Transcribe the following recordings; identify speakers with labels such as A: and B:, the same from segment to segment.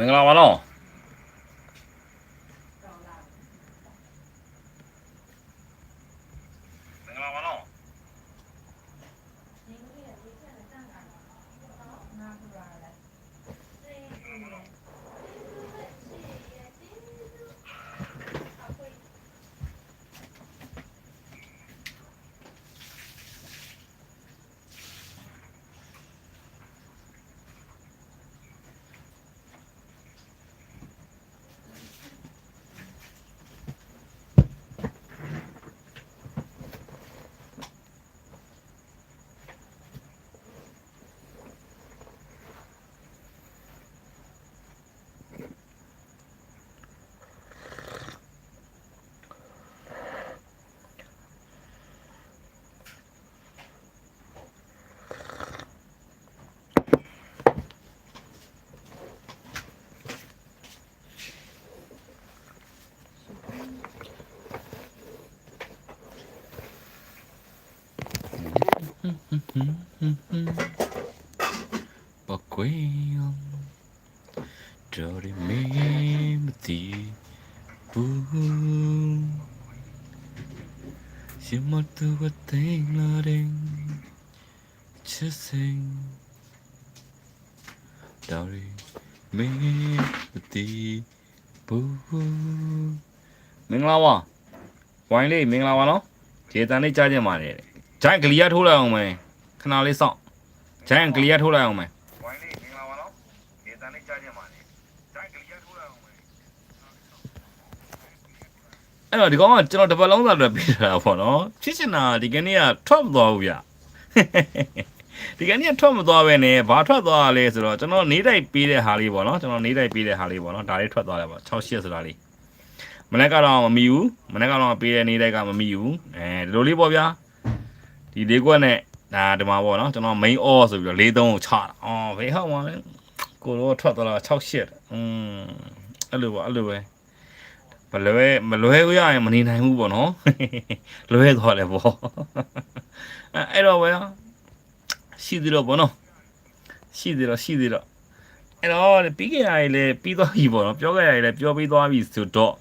A: မင်္ဂလာပါနော် ပကွေယံတော်ရမေမတိဘူးရှင်မတူဝတိန်လာရင်ချစ်စင်တော်ရမေမတိဘူးမင်္ဂလာပါဝိုင်းလေးမင်္ဂလာပါနော်ခြေတန်လေးကြားကြပါတယ် ဂျိုင်းဂလီယာထိုးလိုက်အောင်မယ်ခဏလေးစောင့်ဂျိုင်းဂလီယာထိုးလိုက်အောင်မယ်ဝိုင်းလေးမင်္ဂလာပါနော်ဒေသနဲ့ကြားကြပါနဲ့ဒါကလေးရထိုးရအောင်မယ်အဲ့တော့ဒီကောင်ကကျွန်တော်တစ်ပတ်လုံးသာတော့ပြေးတာပေါ့နော်ဖြစ်ချင်တာဒီကနေ့ကထွက်မသွားဘူးဗျဒီကနေ့ကထွက်မသွားပဲနဲ့ဘာထွက်သွားရလဲဆိုတော့ကျွန်တော်နေတိုက်ပေးတဲ့ဟာလေးပေါ့နော်ကျွန်တော်နေတိုက်ပေးတဲ့ဟာလေးပေါ့နော်ဒါလေးထွက်သွားတယ်ပေါ့6 8ဆိုတာလေးမနေ့ကတော့မမီဘူးမနေ့ကတော့ပေးတဲ့နေတိုက်ကမမီဘူးအဲဒီလိုလေးပေါ့ဗျာ ဒီလေးကွက်နဲ့ဒါဒီမှာပေါ့နော်ကျွန်တော် main all ဆိုပြီးတော့၄3ကိုချတာအော်ဘယ်ဟောက်မှာလဲကိုတော့ထွက်သွားတာ6 8อืมအဲ့လိုပေါ့အဲ့လိုပဲမလွဲမလွဲကိုရရင်မနေနိုင်ဘူးပေါ့နော်လွဲသွားတယ်ပေါ့အဲ့အဲ့တော့ပဲရှိသေးတော့ပေါ့နော်ရှိသေးတော့ရှိသေးတော့အဲ့တော့ပြီးခဲ့ရည်လေပြီးသွားပြီပေါ့နော်ပြောခဲ့ရည်လေပြောပြီးသွားပြီဆိုတော့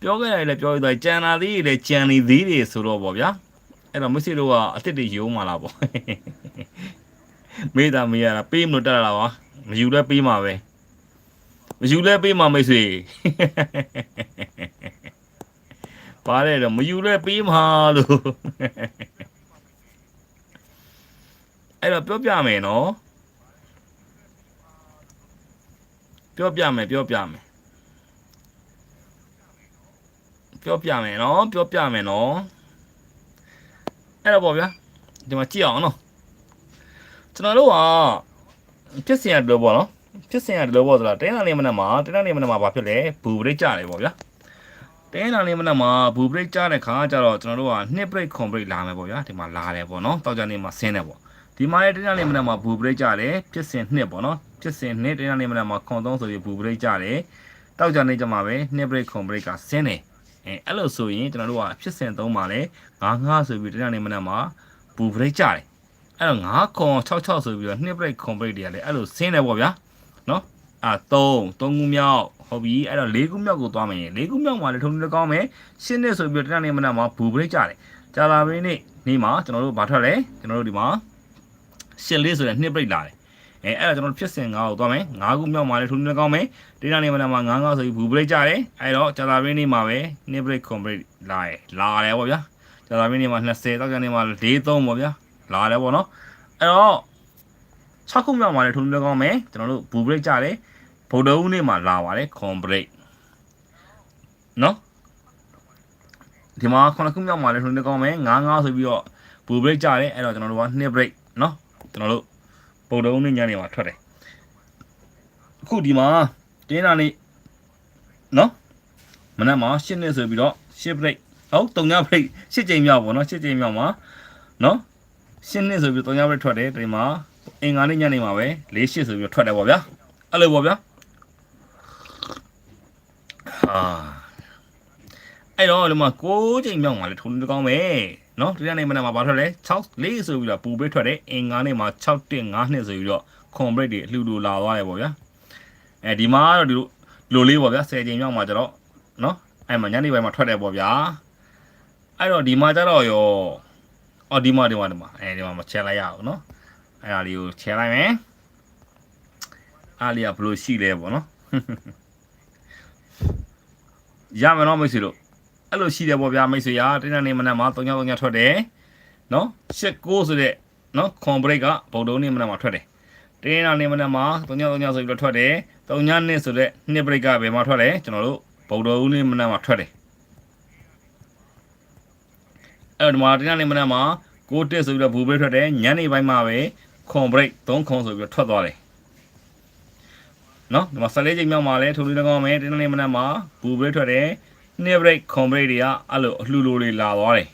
A: ပြောခဲ့ရည်လေပြောပြီးသွားကြံလာသေးလေကြံနေသေးတယ်ဆိုတော့ပေါ့ဗျာ အဲ့တော့မစ်စစ်တို့ကအစ်စ်တွေယုံมาလားပေါ့မေးတာမေးရတာပေးမလို့တက်လာပါမယူလဲပေးမှာပဲမယူလဲပေးမှာမိတ်ဆွေပါတယ်တော့မယူလဲပေးမှာလို့အဲ့တော့ပြောပြမယ်နော်ပြောပြမယ်ပြောပြမယ်ပြောပြမယ်နော်ပြောပြမယ်နော် အဲ့တော့ပေါ့ဗျာဒီမှာကြည့်အောင်နော်ကျွန်တော်တို့ကဖြစ်စင်ရတယ်လို့ပေါ့နော်ဖြစ်စင်ရတယ်လို့ပေါ့ဆိုတာတင်းလာနေမနဲ့မှာတင်းလာနေမနဲ့မှာဘာဖြစ်လဲဘူဘရိတ်ကြတယ်ပေါ့ဗျာတင်းလာနေမနဲ့မှာဘူဘရိတ်ကြတဲ့ခါကျတော့ကျွန်တော်တို့ကနှစ်ဘရိတ်ခွန်ဘရိတ်လာမယ်ပေါ့ဗျာဒီမှာလာတယ်ပေါ့နော်တောက်ကြနေမှာဆင်းတယ်ပေါ့ဒီမှာလည်းတင်းလာနေမနဲ့မှာဘူဘရိတ်ကြတယ်ဖြစ်စင်နှစ်ပေါ့နော်ဖြစ်စင်နှစ်တင်းလာနေမနဲ့မှာခွန်သုံးဆိုပြီးဘူဘရိတ်ကြတယ်တောက်ကြနေကြမှာပဲနှစ်ဘရိတ်ခွန်ဘရိတ်ကဆင်းတယ် အဲအဲ့လိုဆိုရင်ကျွန်တော်တို့ကဖြစ်စင်သုံးပါလဲငါးငါးဆိုပြီးတင်းလာနေမနဲ့မှာဘူဘရိတ်ကြတယ်အဲ့တော့9ခွန်66ဆိုပြီးတော့နှစ်ဘရိတ်ခွန်ဘရိတ်တွေကလည်းအဲ့လိုဆင်းတယ်ပေါ့ဗျာနော်အာ3 3ခုမြောက်ဟုတ်ပြီအဲ့တော့4ခုမြောက်ကိုသွားမယ်4ခုမြောက်မှာလည်းထုံးလည်းကောင်းမယ်ရှင်းနှစ်ဆိုပြီးတော့တနင်္လာနေ့မနက်မှာဘူဘရိတ်ကြတယ်ကြာလာပြီနေ့နေ့မှာကျွန်တော်တို့ဘာထွက်လဲကျွန်တော်တို့ဒီမှာရှင်းလေးဆိုတဲ့နှစ်ဘရိတ်လာတယ် အဲအဲ့တော့ကျွန်တော်ဖြစ်စဉ်9ကိုသွားမယ်9ခုမြောက်မှာလည်းထုံးလည်းကောင်းမယ်တနင်္လာနေ့မနက်မှာ9 9ဆိုပြီးဘူဘရိတ်ကြတယ်အဲ့တော့ကြာလာပြီနေ့မှာပဲနှစ်ဘရိတ်ခွန်ဘရိတ်လာတယ်လာတယ်ပေါ့ဗျာကြာသာမင်းနေမှာ20တောက်ကြနေမှာ43ပေါ့ဗျာလာတယ်ပေါ့နော်အဲ့တော့6ခုမြောက်မှာလည်းထုံးလည်းကောင်းမယ်ကျွန်တော်တို့ဘူဘရိတ်ကြတယ်ဗုဒ္ဓဦးနေ့မှာလာပါတယ်ခွန်ဘရိတ်နော်ဒီမှာ9ခုမြောက်မှာလည်းထုံးလည်းကောင်းမယ်9 9ဆိုပြီးတော့ဘူဘရိတ်ကြတယ်အဲ့တော့ကျွန်တော်တို့က2ဘရိတ်နော်ကျွန်တော်တို့ ဗုဒ္ဓဦးနေ့ညနေမှာထွက်တယ်အခုဒီမှာတင်းနာနေ့နော်မနက်မှာ7နှစ်ဆိုပြီးတော့7ဘရိတ်ဟုတ်တုံညာဘရိတ်ရှစ်ကြိမ်မြောက်ပေါ့နော်ရှစ်ကြိမ်မြောက်မှာနော်ရှင်းနှစ်ဆိုပြီးတုံညာဘရိတ်ထွက်တယ်ဒီမှာအင်္ဂါနေ့ညနေမှာပဲ၄ရှစ်ဆိုပြီးထွက်တယ်ပေါ့ဗျာအဲ့လိုပေါ့ဗျာဟာအဲ့တော့ဒီမှာ6ကြိမ်မြောက်မှာလေထုံးတကောင်းပဲ နော်ဒီနေ့မနေ့မှာဘာထွက်လဲ6 4ဆိုပြီးတော့ပူဘရိတ်ထွက်တယ်အင်္ဂါနေ့မှာ6 1 5နှစ်ဆိုပြီးတော့ခွန်ဘရိတ်တွေအလှူလူလာသွားတယ်ပေါ့ဗျာအဲဒီမှာတော့ဒီလိုလေးပေါ့ဗျာ10ချိန်မြောက်မှာကျတော့နော်အဲ့မှာညနေပိုင်းမှာထွက်တယ်ပေါ့ဗျာအဲ့တော့ဒီမှာကျတော့ရောအော်ဒီမှာဒီမှာဒီမှာအဲဒီမှာမချဲလိုက်ရအောင်နော်အဲ့ဒါလေးကိုချဲလိုက်မယ်အားလေးကဘယ်လိုရှိလဲပေါ့နော်ရမယ်နော်မိတ်ဆွေတို့ အဲ့လိုရှိတယ်ပေါ့ဗျာမိတ်ဆွေရာတင်းတနေမနက်မှာ3ည3ညထွက်တယ်နော်ရှစ်ကိုဆိုတဲ့နော်ခွန်ဘရိတ်ကဗုဒ္ဓနေ့မနက်မှာထွက်တယ်တင်းတနေမနက်မှာ3ည3ညဆိုပြီးတော့ထွက်တယ်3ညနှစ်ဆိုတဲ့နှစ်ဘရိတ်ကဘယ်မှာထွက်လဲကျွန်တော်တို့ဗုဒ္ဓဦးနေ့မနက်မှာထွက်တယ်အဲ့တော့ဒီမှာတင်းတနေမနက်မှာကိုတစ်ဆိုပြီးတော့ဘူဘရိတ်ထွက်တယ်ညနေပိုင်းမှာပဲခွန်ဘရိတ်3ခွန်ဆိုပြီးတော့ထွက်သွားတယ်နော်ဒီမှာ14ချိန်မြောက်မှာလဲထိုးလေး၎င်းမယ်တင်းတနေမနက်မှာဘူဘရိတ်ထွက်တယ် နှစ်ဘရိတ်ခွန်ဘရိတ်တွေကအဲ့လိုအလှူလိုတွေလာသွားတယ်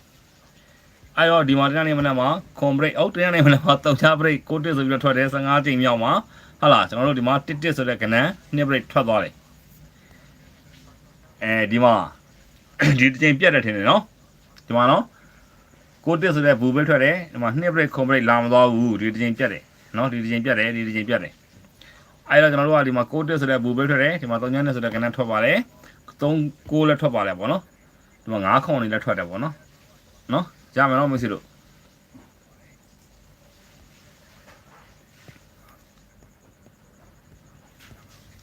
A: အဲ့တော့ဒီမှာတနေ့မနက်မှာခွန်ဘရိတ်အောက်တနေ့မနက်မှာတောက်ချဘရိတ်ကိုတစ်ဆိုပြီးတော့ထွက်တယ်15ချိန်မြောက်မှာဟာလားကျွန်တော်တို့ဒီမှာတစ်တစ်ဆိုတဲ့ကဏ္ဍနှစ်ဘရိတ်ထွက်သွားတယ်အဲဒီမှာဒီတစ်ချိန်ပြတ်တယ်ထင်တယ်နော်ဒီမှာနော်ကိုတစ်ဆိုတဲ့ဘူဘရိတ်ထွက်တယ်ဒီမှာနှစ်ဘရိတ်ခွန်ဘရိတ်လာမသွားဘူးဒီတစ်ချိန်ပြတ်တယ်နော်ဒီတစ်ချိန်ပြတ်တယ်ဒီတစ်ချိန်ပြတ်တယ်အဲ့တော့ကျွန်တော်တို့ကဒီမှာကိုတစ်ဆိုတဲ့ဘူဘရိတ်ထွက်တယ်ဒီမှာ3ညနေဆိုတဲ့ကဏ္ဍထွက်ပါတယ် 3 6လက်ထွက်ပါလေပေါ့နော်ဒီမှာ9ခုနေလက်ထွက်တယ်ပေါ့နော်နော်ရမယ်နော်မရှိလို့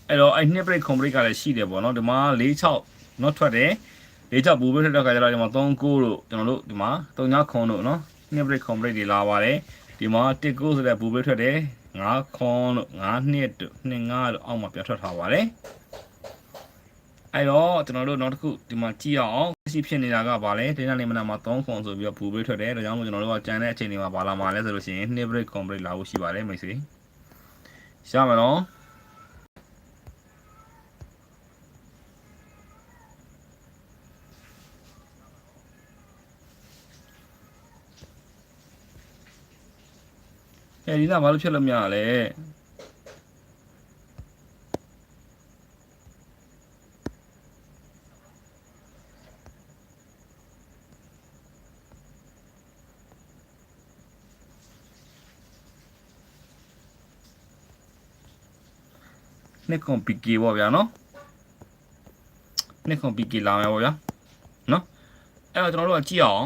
A: အဲ့တော့အဲ့နှစ်ဘရိတ်ကွန်ဘရိတ်ကလည်းရှိတယ်ပေါ့နော်ဒီမှာ4 6နော်ထွက်တယ်4 6ဘူဘရိတ်ထွက်တဲ့ခါကျတော့ဒီမှာ3 9တို့ကျွန်တော်တို့ဒီမှာ3 9ခွန်တို့နော်နှစ်ဘရိတ်ကွန်ဘရိတ်တွေလာပါတယ်ဒီမှာ1 9ဆိုတဲ့ဘူဘရိတ်ထွက်တယ်9ခွန်တို့9နှစ်တို့2 5တို့အောက်မှာပြတ်ထွက်ထားပါတယ် အဲ့တော့ကျွန်တော်တို့နောက်တစ်ခုဒီမှာကြည့်အောင်ရှိဖြစ်နေတာကဗာလဲတင်းနေမနာမှာ3ခွန်ဆိုပြီးတော့ဘူဘရိတ်ထွက်တယ်ဒါကြောင့်မို့ကျွန်တော်တို့ကကြံတဲ့အချိန်တွေမှာဗာလာမှာလဲဆိုလို့ရှိရင်2 break complete လာဖို့ရှိပါတယ်မိတ်ဆွေရမယ်နော်အဲဒီကဘာလို့ဖြစ်လို့မရလဲ နှစ်ကွန်ပီကီပေါ့ဗျာနော်နှစ်ကွန်ပီကီလာမယ်ပေါ့ဗျာနော်အဲ့တော့ကျွန်တော်တို့ကကြည့်အောင်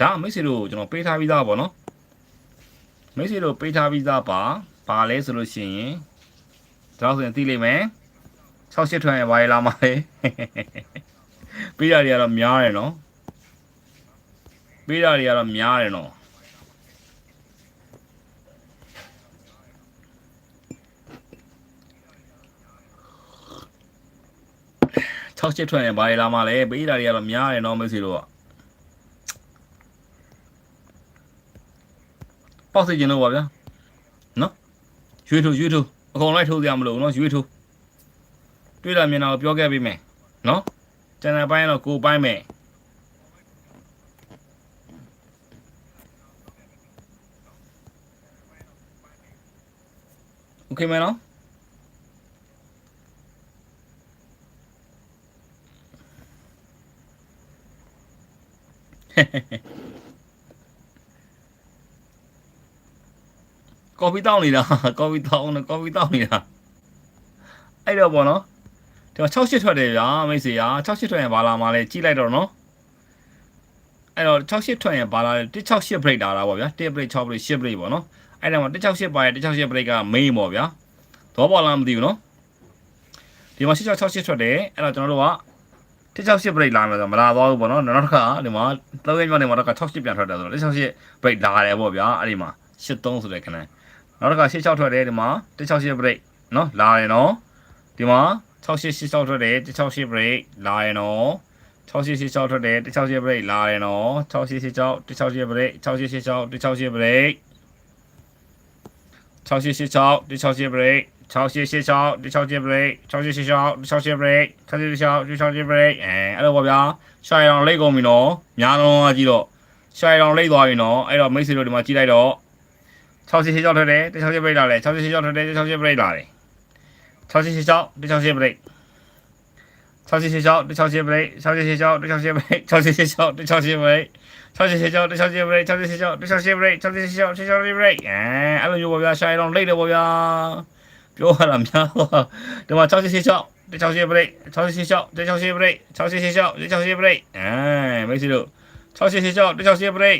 A: ဒါမိတ်ဆွေတို့ကျွန်တော်ပေးထားပြီးသားပေါ့နော်မိတ်ဆွေတို့ပေးထားပြီးသားပါဘာလဲဆိုလို့ရှိရင်ဒါဆိုရင်သိလိမ့်မယ်68ထွန်းရပါရလာမှာလေပေးတာတွေကတော့များတယ်နော်ပေးတာတွေကတော့များတယ်နော် 6ချက်ထွက်ရင်ဘာတွေလာမှလဲပေးတာတွေကတော့များတယ်နော်မိတ်ဆွေတို့ကပေါက်စီခြင်းလို့ပါဗျာနော်ရွေးထိုးရွေးထိုးအကုန်လိုက်ထိုးစရာမလိုဘူးနော်ရွေးထိုးတွေ့တာမြင်တာကိုပြောခဲ့ပေးမယ်နော်ကျန်တဲ့ပိုင်းတော့ကိုပိုင်းမယ်โอเคမယ်နော် ကော်ဖီတောင်းနေတာကော်ဖီတောင်းနေကော်ဖီတောင်းနေတာအဲ့တော့ပေါ့နော်ဒီမှာ68ထွက်တယ်ဗျာမိတ်ဆွေရာ68ထွက်ရင်ဘာလာမှာလဲကြည့်လိုက်တော့နော်အဲ့တော့68ထွက်ရင်ဘာလာလဲ168 break လာတာပေါ့ဗျာ1 break 6 break 10 break ပေါ့နော်အဲ့ဒါမှာ168ပါရဲ့168 break က main ပေါ့ဗျာတော့ပေါ်လာမသိဘူးနော်ဒီမှာ6668ထွက်တယ်အဲ့တော့ကျွန်တော်တို့က 168 break လာမယ်ဆိုတော့မလာတော့ဘူးပေါ့နော်နောက်တစ်ခါဒီမှာ3ရက်မြောက်နေမှာတော့68ပြန်ထွက်တယ်ဆိုတော့168 break လာတယ်ပေါ့ဗျာအဲ့ဒီမှာ83ဆိုတဲ့ခဏနောက်တစ်ခါ86ထွက်တယ်ဒီမှာ168 break နော်လာတယ်နော်ဒီမှာ6886ထွက်တယ်168 break လာတယ်နော်6886ထွက်တယ်168 break လာတယ်နော်6886 168 break 6886 168 break 6886 168 break 6886 168 break 6886 168 break 6886 168 break အဲအဲ့လိုပေါ့ဗျာရှာရအောင်လိတ်ကုန်ပြီနော်ညာတော့ကြည့်တော့ရှာရအောင်လိတ်သွားပြီနော်အဲ့တော့မိတ်ဆွေတို့ဒီမှာကြည့်လိုက်တော့6886ထွက်တယ်168 break လာတယ်6886ထွက်တယ်168 break လာတယ်6886 168 break 6886 168 break 6886 168 break 6886 168 break 6886 168 break 6886 168 break 6886 168 break အဲအဲ့လိုမျိုးပေါ့ဗျာရှာရအောင်လိတ်တယ်ပေါ့ဗျာပြောရတာများသွားဒီမှာ66 168 break 66 168 break 66 168 break အဲမိတ်ဆွေတို့66 168 break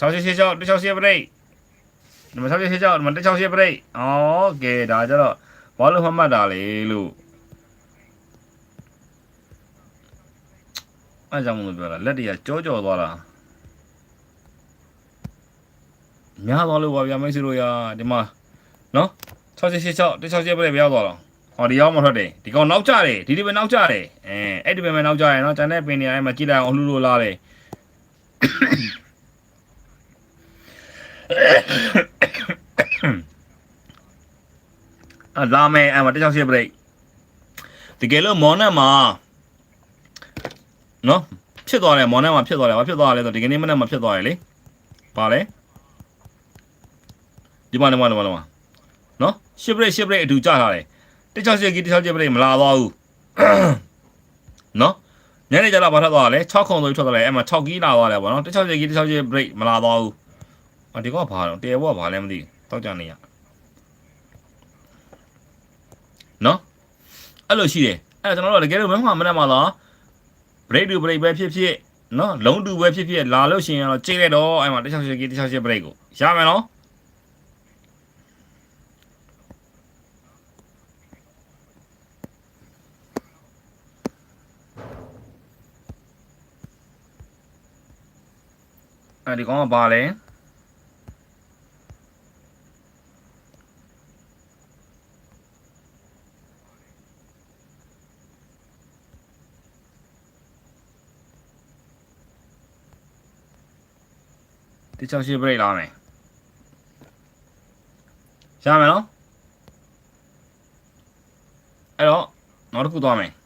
A: 66 168 break ဒီမှာ66ဒီမှာ168 break ဩကဲဒါကြတော့ဘာလို့မှတ်မှတ်တာလေလို့အဲကြောင့်မလို့ပြောတာလက်တွေကကြောကြောသွားတာ များသွားလို့ပါဗျာမိတ်ဆွေတို့ရာဒီမှာနော်66 168 break ဘယ်ရောက်သွားတော့ဟောဒီရောက်မှထွက်တယ်ဒီကောင်နောက်ကျတယ်ဒီဒီပဲနောက်ကျတယ်အဲအဲ့ဒီပဲပဲနောက်ကျတယ်နော်ကျန်တဲ့ပင်နေရာထဲမှာကြည့်လိုက်အောင်လှူလို့လားတယ်အလာမယ်အမတစ်ချောင်းရှိပရိတ်တကယ်လို့မော်နက်မှာနော်ဖြစ်သွားတယ်မော်နက်မှာဖြစ်သွားတယ်ဘာဖြစ်သွားလဲဆိုဒီကနေ့မနေ့မှာဖြစ်သွားတယ်လေပါလေ ဒီမှာဒီမှာဒီမှာဒီမှာနော်ရှစ်ပရိတ်ရှစ်ပရိတ်အတူကြထားတယ်တစ်ချောင်းရှိကြီးတစ်ချောင်းရှိပရိတ်မလာသွားဘူးနော်ညနေကျတော့ဘာထွက်သွားလဲ6ခုံဆိုထွက်သွားတယ်အဲ့မှာ6ကီးလာသွားတယ်ဗောနော်တစ်ချောင်းရှိကြီးတစ်ချောင်းရှိပရိတ်မလာသွားဘူးအဒီကောဘာတော့တဲဘောကဘာလဲမသိဘူးတောက်ကြနေရနော်အဲ့လိုရှိတယ်အဲ့ဒါကျွန်တော်တို့ကတကယ်လို့မမှမနဲ့မှာလား break to break ပဲဖြစ်ဖြစ်နော်လုံးတူပဲဖြစ်ဖြစ်လာလို့ရှိရင်တော့ချိန်လိုက်တော့အဲ့မှာ168က168 break ကိုရမယ်နော် အဲ့ဒီကောင်ကဘာလဲ168 break လာမယ်ရမယ်နော်အဲ့တော့နောက်တစ်ခုသွားမယ်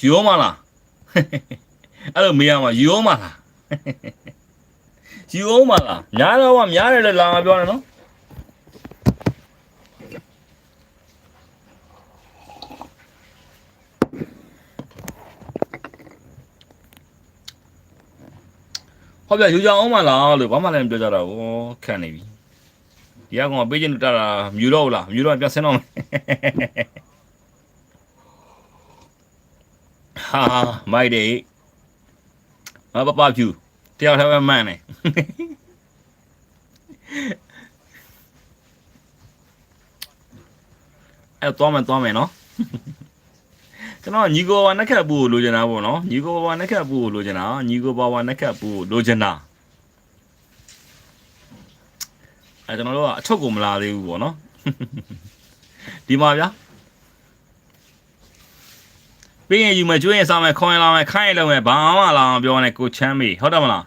A: ယူမလားအဲ့လိုမေးရမှာယူမလားယူမလားများတော့ကများတယ်လေလာမပြောနဲ့နော်ဟုတ်ပြယူကြအောင်မလားလို့ဘာမှလည်းမပြောကြတော့ဘူးခန့်နေပြီဒီကကောင်ကပေးချင်းတူတာတာမြူတော့ဘူးလားမြူတော့ပြတ်ဆင်းတော့မယ် ဟာမိုက်ဒေမပပဖြူတယောက်တည်းပဲမှန်နေအဲ့တော့မယ်တော့မယ်နော်ကျွန်တော်ညီကိုဘာနက်ခတ်ပူကိုလိုချင်တာပေါ့နော်ညီကိုဘာနက်ခတ်ပူကိုလိုချင်တာညီကိုဘာဘာနက်ခတ်ပူကိုလိုချင်တာအဲကျွန်တော်တို့ကအချုပ်ကိုမလာသေးဘူးပေါ့နော်ဒီမှာဗျာ ပြီးရင်ယူမယ်ကျွေးရင်စားမယ်ခေါင်းရင်လာမယ်ခိုင်းရင်လုံးမယ်ဘာမှလာမပြောနဲ့ကိုချမ်းမေဟုတ်တယ်မလား